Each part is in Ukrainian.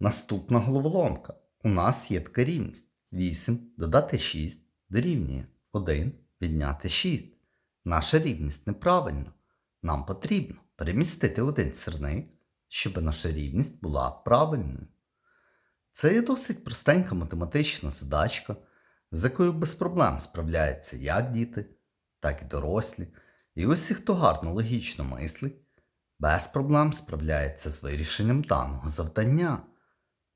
Наступна головоломка. У нас є така рівність. 8 додати 6 дорівнює 1 відняти 6. Наша рівність неправильна. Нам потрібно перемістити один сірник, щоб наша рівність була правильною. Це є досить простенька математична задачка, з якою без проблем справляються як діти, так і дорослі. І усі, хто гарно логічно мислить, без проблем справляється з вирішенням даного завдання.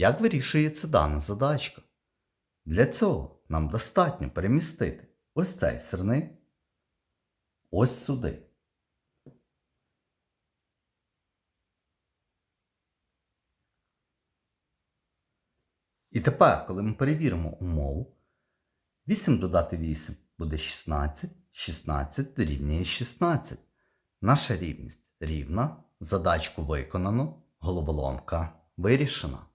Як вирішується дана задачка? Для цього нам достатньо перемістити ось цей сирник ось сюди. І тепер, коли ми перевіримо умову, 8 додати 8 буде 16, 16 дорівнює 16. Наша рівність рівна, задачку виконано, головоломка вирішена.